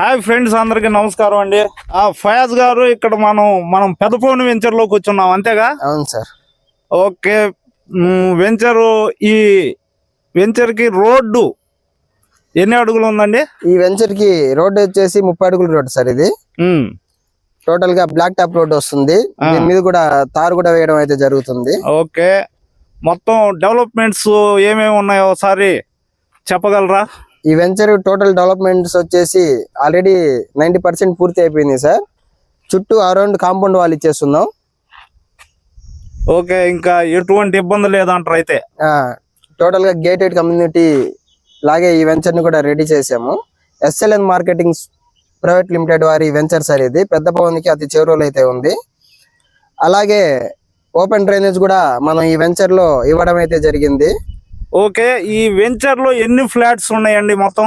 Hi friends అందరికి నమస్కారం అండి. ఆ ఫయాజ్ గారు ఇక్కడ మనం మనం పెదపౌని వెంచర్లో కూర్చున్నాం అంతేగా? అవును సార్. ఓకే. వెంచర్ ఈ వెంచర్కి రోడ్డు ఎన్ని అడుగులు ఉందండి? ఈ వెంచర్కి రోడ్ వచ్చేసి ముప్పై అడుగుల రోడ్ సార్ ఇది. టోటల్గా బ్లాక్ టాప్ రోడ్ వస్తుంది. దీని మీద కూడా తారు కూడా వేయడం అయితే జరుగుతుంది. ఓకే. మొత్తం డెవలప్మెంట్స్ ఏమేమి ఉన్నాయో ఒకసారి చెప్పగలరా? ఈ వెంచర్ టోటల్ డెవలప్మెంట్స్ వచ్చేసి ఆల్రెడీ నైన్టీ పర్సెంట్ పూర్తి అయిపోయింది సార్ చుట్టూ అరౌండ్ కాంపౌండ్ వాళ్ళు ఇచ్చేస్తున్నాం. ఓకే ఇంకా ఎటువంటి ఇబ్బంది లేదంటారు అయితే? టోటల్గా గేటెడ్ కమ్యూనిటీ లాగే ఈ వెంచర్ని కూడా రెడీ చేసాము. ఎస్ఎల్ఎన్ మార్కెటింగ్ ప్రైవేట్ లిమిటెడ్ వారి వెంచర్ సార్ ఇది. పెద్ద పవన్కి అతి చేరువలో అయితే ఉంది. అలాగే ఓపెన్ డ్రైనేజ్ కూడా మనం ఈ వెంచర్లో ఇవ్వడం అయితే జరిగింది. ఓకే ఈ వెంచర్లో ఎన్ని ఫ్లాట్స్ ఉన్నాయండి మొత్తం?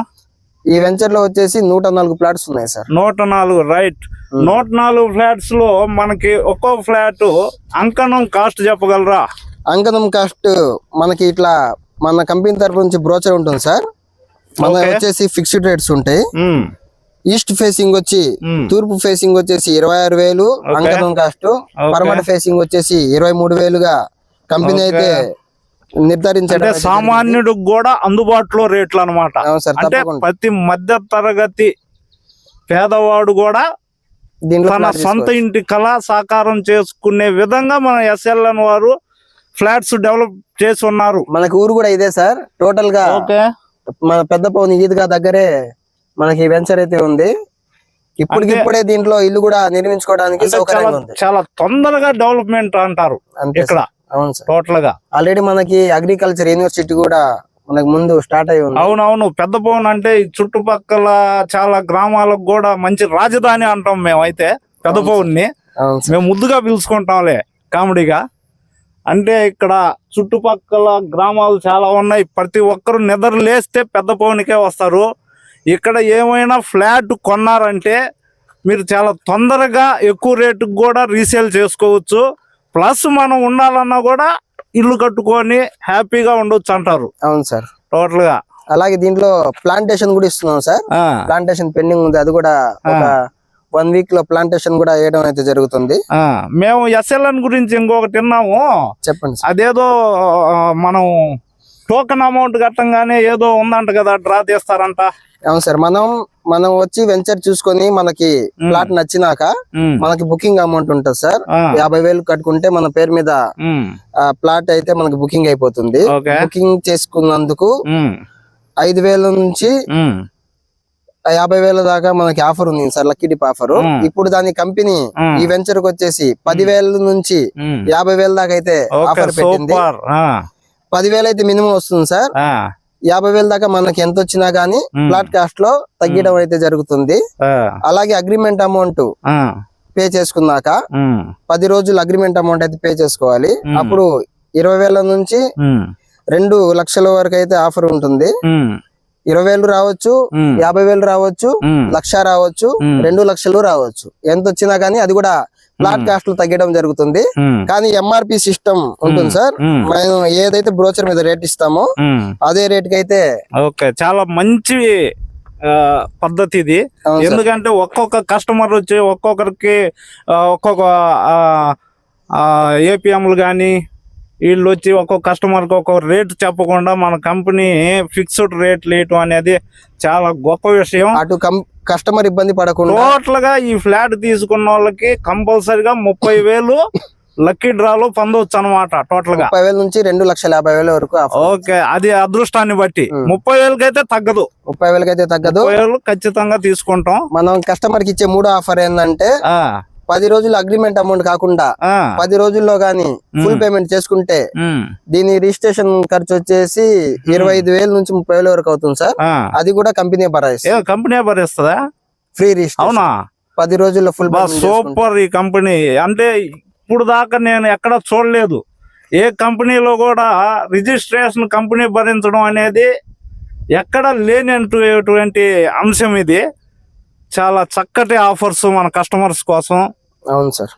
ఈ వెంచర్లో వచ్చేసి నూట నాలుగు ప్లాట్స్ ఉన్నాయి సార్. నూట నాలుగు రైట్. నూట నాలుగు ఫ్లాట్స్లో మనకి ఒక్కో ఫ్లాట్ అంకణం కాస్ట్ చెప్పగలరా? అంకనం కాస్ట్ మనకి ఇట్లా మన కంపెనీ తరపు నుంచి బ్రోచర్ ఉంటుంది సార్. మన. వచ్చేసి ఫిక్స్డ్ రేట్స్ ఉంటాయి. ఈస్ట్ ఫేసింగ్ వచ్చి తూర్పు ఫేసింగ్ వచ్చేసి ఇరవై ఆరు వేలు అంకనం కాస్ట్. పరమట ఫేసింగ్ వచ్చేసి ఇరవై మూడు వేలుగా కంపెనీ. అయితే నిర్ధారించడం సామాన్యుడికి కూడా అందుబాటులో రేట్లు అంటే తప్పకుండా. ప్రతి మధ్య తరగతి పేదవాడు కూడా దీంట్లో తన సొంత. ఇంటి కళ సాకారం చేసుకునే విధంగా మన ఎస్ఎల్ఎన్ వారు ఫ్లాట్స్ డెవలప్ చేసి ఉన్నారు. మనకి ఊరు కూడా ఇదే సార్. టోటల్గా ఓకే. మన పెద్ద పవన్ ఈద్గా దగ్గరే మనకి వెంచర్ అయితే ఉంది. ఇప్పటికి అంటే- ఇప్పుడే దీంట్లో ఇల్లు కూడా నిర్మించుకోవడానికి చాలా సౌకర్యంగా ఉంది. చాలా తొందరగా డెవలప్మెంట్ అంటారు ఇక్కడ. అవును సార్. టోటల్గా ఆల్రెడీ మనకి అగ్రికల్చర్ యూనివర్సిటీ కూడా మనకి ముందు స్టార్ట్ అయి ఉంది. అవునవును పెద్ద పవన్ అంటే చుట్టుపక్కల చాలా గ్రామాలకు కూడా మంచి రాజధాని అంటాం మేమైతే పెద్ద అవును సార్. మేము ముద్దుగా పిలుచుకుంటాంలే కామెడీగా. అంటే ఇక్కడ చుట్టుపక్కల గ్రామాలు చాలా ఉన్నాయి. ప్రతి ఒక్కరు నిద్ర లేస్తే పెద్ద పవన్కే వస్తారు. ఇక్కడ ఏమైనా ఫ్లాట్ కొన్నారంటే మీరు చాలా తొందరగా ఎక్కువ రేటుకు కూడా రీసేల్ చేసుకోవచ్చు. ప్లస్ మనం ఉండాలన్నా కూడా ఇల్లు కట్టుకొని హ్యాపీగా ఉండొచ్చు అంటారు. అవును సార్. టోటల్గా. అలాగే దీంట్లో ప్లాంటేషన్ కూడా ఇస్తున్నాం సార్. ప్లాంటేషన్ పెండింగ్ ఉంది. అది కూడా ఒక వన్ వీక్లో ప్లాంటేషన్ కూడా వేయడం అయితే జరుగుతుంది. మేము ఎస్ఎల్ఎన్ గురించి ఇంకొకటి విన్నాము. చెప్పండి అదేదో మనం టోకెన్ అమౌంట్ కట్టంగానే ఏదో ఉందంట కదా డ్రా తీస్తారంట అవును సార్. మనం మనం వచ్చి వెంచర్ చూసుకొని మనకి ప్లాట్ నచ్చినాక మనకి బుకింగ్ అమౌంట్ ఉంటుంది సార్. యాభై వేలు కట్టుకుంటే మన పేరు మీద ప్లాట్ అయితే మనకి బుకింగ్ అయిపోతుంది. బుకింగ్ చేసుకున్నందుకు ఐదు వేల నుంచి యాభై వేల దాకా మనకి ఆఫర్ ఉంది సార్ లక్కీ డిప్ ఆఫర్. ఇప్పుడు దాని కంపెనీ. ఈ వెంచర్కి వచ్చేసి పదివేల నుంచి. యాభై వేల దాకా అయితే ఆఫర్ పెట్టింది. పదివేలు అయితే మినిమం వస్తుంది సార్. యాభై వేల దాకా మనకి ఎంత వచ్చినా గానీ. ఫ్లాట్ కాస్ట్లో తగ్గడం అయితే జరుగుతుంది. అలాగే అగ్రిమెంట్ అమౌంట్ పే చేసుకున్నాక పది రోజులు అగ్రిమెంట్ అమౌంట్ అయితే పే చేసుకోవాలి. అప్పుడు ఇరవై వేల నుంచి రెండు లక్షల వరకు అయితే ఆఫర్ ఉంటుంది. ఇరవై వేలు రావచ్చు యాభై వేలు రావచ్చు లక్ష రావచ్చు. రెండు లక్షలు రావచ్చు. ఎంత వచ్చినా గానీ అది కూడా మ్మ్. కాస్ట్లో తగ్గడం జరుగుతుంది. కానీ ఎంఆర్పి సిస్టమ్ ఉంటుంది సార్. ఉమ్, మనం ఏదైతే బ్రోచర్ మీద రేట్ ఇస్తామో. అదే రేట్కి అయితే ఓకే. చాలా మంచి పద్ధతి ఇది. ఎందుకంటే ఒక్కొక్క కస్టమర్ వచ్చి ఒక్కొక్కరికి ఒక్కొక్క ఏపీఎంలు కానీ వీళ్ళు వచ్చి ఒక్కొక్క కస్టమర్కి ఒక్కొక్క రేటు చెప్పకుండా మన కంపెనీ ఫిక్స్డ్ రేట్ లేయటం అనేది చాలా గొప్ప విషయం. అటు కస్టమర్ ఇబ్బంది పడకుండా టోటల్గా ఈ ఫ్లాట్ తీసుకున్న వాళ్ళకి కంపల్సరిగా ముప్పై వేలు లక్కీ డ్రాలో పొందవచ్చు అనమాట టోటల్గా ముప్పై వేల నుంచి రెండు లక్షల యాభై వేల వరకు ఓకే అది అదృష్టాన్ని బట్టి. ముప్పై వేలకైతే తగ్గదు. ముప్పై వేలకి అయితే తగ్గదు వేలు ఖచ్చితంగా తీసుకుంటాం. మనం కస్టమర్కి ఇచ్చే మూడో ఆఫర్ ఏంటంటే పది రోజులు అగ్రిమెంట్ అమౌంట్ కాకుండా పది రోజుల్లో గానీ ఫుల్ పేమెంట్ చేసుకుంటే దీని రిజిస్ట్రేషన్ ఖర్చు వచ్చేసి ఇరవై ఐదు వేల నుంచి ముప్పై వేల వరకు అవుతుంది సార్. అది కూడా కంపెనీ భరాయిస్తుంది కంపెనీ భరిస్తుందా ఫ్రీ రిజిస్ట్రేషన్ అవునా? పది రోజుల్లో ఫుల్ సూపర్ ఈ కంపెనీ అంటే ఇప్పుడు దాకా నేను ఎక్కడ చూడలేదు. ఏ కంపెనీలో కూడా రిజిస్ట్రేషన్ కంపెనీ భరించడం అనేది ఎక్కడ లేనటువంటి అంశం ఇది. చాలా చక్కటి ఆఫర్స్ మన కస్టమర్స్ కోసం. అవును సార్.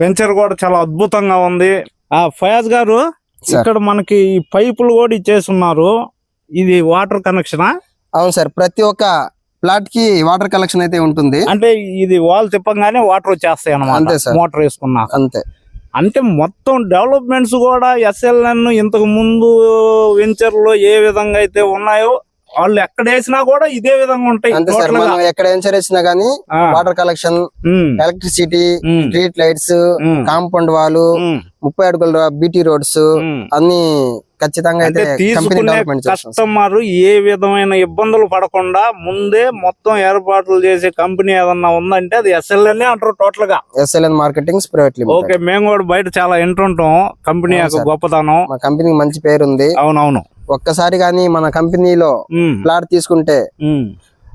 వెంచర్ కూడా చాలా అద్భుతంగా ఉంది. ఆ ఫయాజ్ గారు. ఇక్కడ మనకి ఈ పైపులు కూడా ఇచ్చేసి ఉన్నారు ఇది వాటర్ కనెక్షనా? అవును సార్ ప్రతి ఒక్క ప్లాట్కి వాటర్ కలెక్షన్ అయితే ఉంటుంది. అంటే ఇది వాల్ తిప్పగానే వాటర్ వచ్చేస్తాయి అంతే అన్నమాట సార్. మోటార్ వేసుకున్నా. అంతే. అంటే మొత్తం డెవలప్మెంట్స్ కూడా ఎస్ఎల్ఎన్ ఇంతకు ముందు వెంచర్లో ఏ విధంగా అయితే ఉన్నాయో వాళ్ళు ఎక్కడ వేసినా కూడా ఇదే విధంగా ఉంటాయి. అంతే సార్ టోటల్గా. మనం ఎక్కడ వెంచర్ ఇచ్చినా గానీ water collection electricity street lights compound wall um, ముప్పై అడుగుల బీటీ రోడ్స్. అన్ని ఖచ్చితంగా అయితే కంపెనీ తీసుకునే. కస్టమర్ ఏ విధమైన ఇబ్బందులు పడకుండా ముందే మొత్తం ఏర్పాట్లు చేసే కంపెనీ ఏదన్నా ఉందంటే అది ఎస్ఎల్ఎన్ అంటారు టోటల్గా ఎస్ఎల్ఎన్ మార్కెటింగ్స్ ప్రైవేట్ ఓకే మేము కూడా బయట చాలా వింటుంటాం కంపెనీ యొక్క. గొప్పతనం. మా కంపెనీకి మంచి పేరు ఉంది అవునవును. ఒక్కసారి కానీ మన కంపెనీలో ప్లాట్ తీసుకుంటే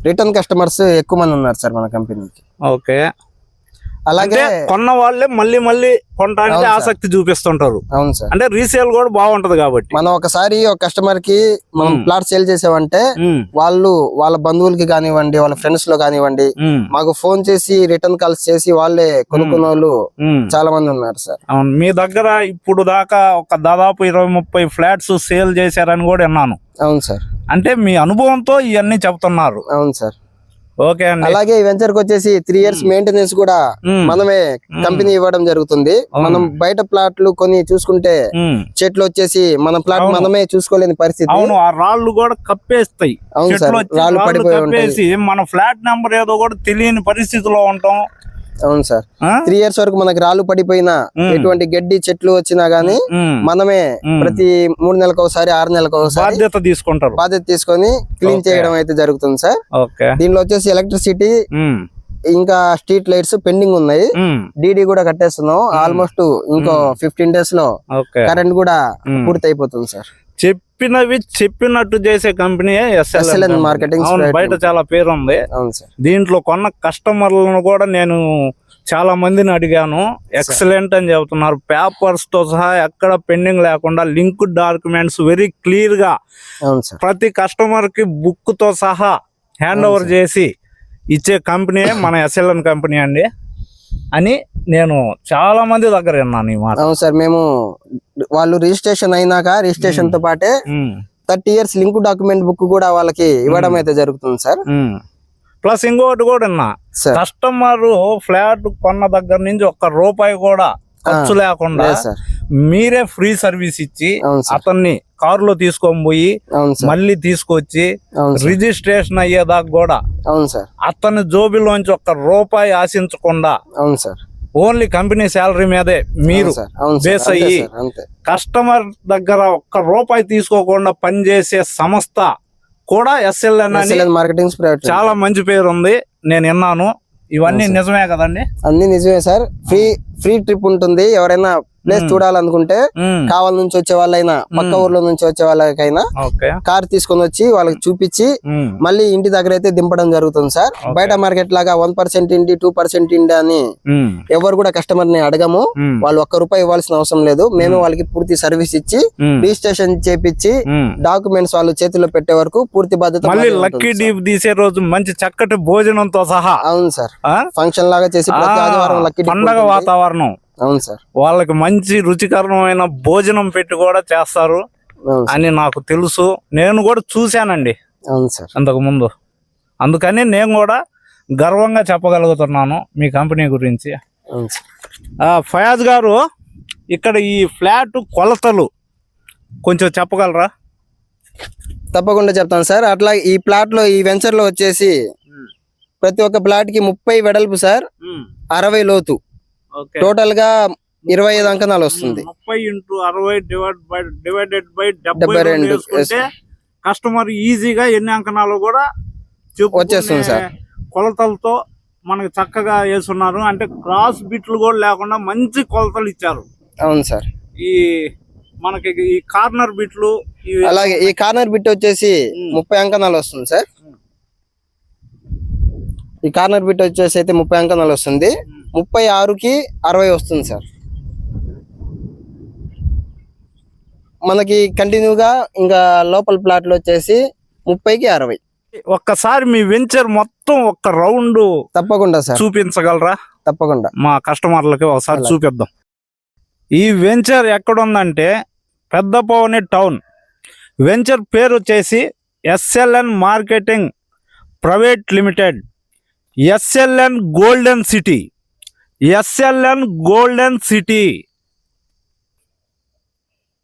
రిటర్న్ కస్టమర్స్ ఎక్కువ మంది ఉన్నారు సార్ మన కంపెనీకి. ఓకే. అలాగే కొన్న వాళ్ళే మళ్ళీ మళ్ళీ కొనడానికి. ఆసక్తి చూపిస్తుంటారు. అవును సార్. అంటే రీసేల్ కూడా బాగుంటది కాబట్టి. మనం ఒకసారి ఒక కస్టమర్కి మనం. ప్లాట్ సేల్ చేసామంటే వాళ్ళు వాళ్ళ బంధువులకి కానివ్వండి వాళ్ళ ఫ్రెండ్స్లో కానివ్వండి మాకు ఫోన్ చేసి రిటర్న్ కాల్స్ చేసి వాళ్ళే కొనుక్కున్న వాళ్ళు. చాలా మంది ఉన్నారు సార్. అవును. మీ దగ్గర ఇప్పుడు దాకా ఒక దాదాపు ఇరవై ముప్పై ఫ్లాట్స్ సేల్ చేశారని కూడా విన్నాను. అవును సార్. అంటే మీ అనుభవంతో ఇవన్నీ చెప్తున్నారు అవును సార్. ఓకే అలాగే ఈ వెంచర్కి వచ్చేసి త్రీ ఇయర్స్ మెయింటెనెన్స్ కూడా మనమే కంపెనీ ఇవ్వడం జరుగుతుంది. మనం బయట ప్లాట్లు కొన్ని చూసుకుంటే. చెట్లు వచ్చేసి మన ప్లాట్. మనమే చూసుకోలేని పరిస్థితి. అవును ఆ రాళ్ళు కూడా కప్పేస్తాయి. అవును సార్ రాళ్ళు పడిపోయి మన ఫ్లాట్ నెంబర్ ఏదో కూడా తెలియని పరిస్థితిలో ఉంటాం. అవును సార్? త్రీ ఇయర్స్ వరకు మనకి రాళ్ళు పడిపోయినా. ఎటువంటి గడ్డి చెట్లు వచ్చినా గానీ. మనమే. ప్రతి మూడు నెలలకు ఒకసారి ఆరు నెలలకు ఒకసారి బాధ్యత తీసుకుంటారు బాధ్యత తీసుకొని క్లీన్. చేయడం అయితే జరుగుతుంది సార్ దీనిలో వచ్చేసి ఎలక్ట్రిసిటీ ఇంకా స్ట్రీట్ లైట్స్ పెండింగ్ ఉన్నాయి డీడీ కూడా కట్టేస్తున్నాం ఆల్మోస్ట్ ఇంకో ఫిఫ్టీన్ డేస్లో కరెంట్ కూడా. పూర్తి అయిపోతుంది సార్ చెప్పినవి చెప్పినట్టు చేసే కంపెనీ అవును Private బయట చాలా పేరు ఉంది. దీంట్లో కొన్న కస్టమర్లను కూడా నేను చాలా మందిని అడిగాను. ఎక్సలెంట్ అని చెబుతున్నారు. పేపర్స్తో సహా ఎక్కడ పెండింగ్ లేకుండా లింక్ డాక్యుమెంట్స్ వెరీ క్లియర్గా ప్రతి కస్టమర్కి బుక్తో సహా హ్యాండ్ ఓవర్ చేసి ఇచ్చే కంపెనీ మన ఎస్ఎల్ఎన్ కంపెనీ అండి. అని నేను చాలా మంది దగ్గర విన్నాను ఈ మాట. అవును సార్ మేము వాళ్ళు రిజిస్ట్రేషన్ అయినాక రిజిస్ట్రేషన్తో పాటే thirty years link document book కూడా వాళ్ళకి ఇవ్వడం అయితే జరుగుతుంది సార్. ప్లస్ ఇంకొకటి కూడా సార్. కస్టమర్ ఫ్లాట్ కొన్న దగ్గర నుంచి ఒక్క రూపాయి కూడా ఖర్చు లేకుండా మీరే ఫ్రీ సర్వీస్ ఇచ్చి అతన్ని కారులో తీసుకొని పోయి మళ్ళీ తీసుకొచ్చి రిజిస్ట్రేషన్ అయ్యేదాకా కూడా అవును సార్. అతని జోబిలోంచి ఒక్క రూపాయి ఆశించకుండా అవును సార్. ఓన్లీ కంపెనీ శాలరీ మీదే మీరు బేస్ అయ్యి కస్టమర్ దగ్గర ఒక్క రూపాయి తీసుకోకుండా పనిచేసే సంస్థ కూడా ఎస్ఎల్ఎన్ మార్కెటింగ్ చాలా మంచి పేరు ఉంది. నేను విన్నాను. ఇవన్నీ నిజమే కదండి? అన్ని నిజమే సార్. ఫ్రీ ఫ్రీ ట్రిప్ ఉంటుంది. ఎవరైనా ప్లేస్ చూడాలనుకుంటే కావాల నుంచి వచ్చే వాళ్ళైనా పక్క ఊర్లో నుంచి వచ్చే వాళ్ళకైనా కార్ తీసుకొని వచ్చి వాళ్ళకి చూపించి మళ్ళీ ఇంటి దగ్గర అయితే దింపడం జరుగుతుంది సార్. బయట మార్కెట్ లాగా వన్ పర్సెంట్ ఇండి టూ పర్సెంట్ ఇండి అని ఎవరు కూడా కస్టమర్ని అడగము వాళ్ళు ఒక్క రూపాయి ఇవ్వాల్సిన అవసరం లేదు. మేము వాళ్ళకి పూర్తి సర్వీస్ ఇచ్చి రిజిస్ట్రేషన్ చేపించి. డాక్యుమెంట్స్ వాళ్ళు చేతిలో పెట్టే వరకు పూర్తి బాధ్యత మళ్ళీ మాదే లక్కీ ఉంటుంది డీప్ తీసే రోజు మంచి చక్కటి భోజనంతో సహా. అవును సార్? ఫంక్షన్ లాగా చేసి ప్రతి ఆదివారం లక్కీ పండగ. వాతావరణం. అవును సార్. వాళ్ళకి మంచి రుచికరమైన భోజనం పెట్టి కూడా చేస్తారు అని నాకు తెలుసు. నేను కూడా చూశానండి. అవును సార్. అంతకు ముందు. అందుకని నేను కూడా గర్వంగా చెప్పగలుగుతున్నాను మీ కంపెనీ గురించి. ఫయాజ్ గారు ఇక్కడ ఈ ఫ్లాట్ కొలతలు కొంచెం చెప్పగలరా? తప్పకుండా చెప్తాను సార్. అట్లా ఈ ప్లాట్లో ఈ వెంచర్లో వచ్చేసి ప్రతి ఒక్క ప్లాట్కి ముప్పై వెడల్పు సార్. అరవై లోతు. టోటల్గా ఇరవై ఐదు అంకణాలు వస్తుంది. ముప్పై ఇంటూ అరవై డివైడ్ బై డివైడెడ్ బై డెబ్బై రెండు కస్టమర్ ఈజీగా ఎన్ని అంకణాలు కూడా వచ్చేస్తుంది సార్. కొలతలతో మనకి చక్కగా వేసున్నారు. అంటే క్రాస్ బిట్లు కూడా లేకుండా మంచి కొలతలు ఇచ్చారు. అవును సార్. ఈ మనకి ఈ కార్నర్ బిట్లు అలాగే ఈ కార్నర్ బిట్ వచ్చేసి. ముప్పై అంకణాలు వస్తుంది సార్. ఈ కార్నర్ బిట్ వచ్చేసి అయితే ముప్పై అంకణాలు వస్తుంది. ముప్పై ఆరుకి అరవై వస్తుంది సార్. మనకి కంటిన్యూగా ఇంకా లోపల ప్లాట్లు వచ్చేసి ముప్పైకి అరవై. ఒక్కసారి మీ వెంచర్ మొత్తం ఒక్క రౌండ్ తప్పకుండా సార్. చూపించగలరా? తప్పకుండా. మా కస్టమర్లకి ఒకసారి. చూపిద్దాం. ఈ వెంచర్ ఎక్కడుందంటే పెద్దపవని టౌన్. వెంచర్ పేరు వచ్చేసి SLN marketing private limited. SLN golden city. SLN golden city.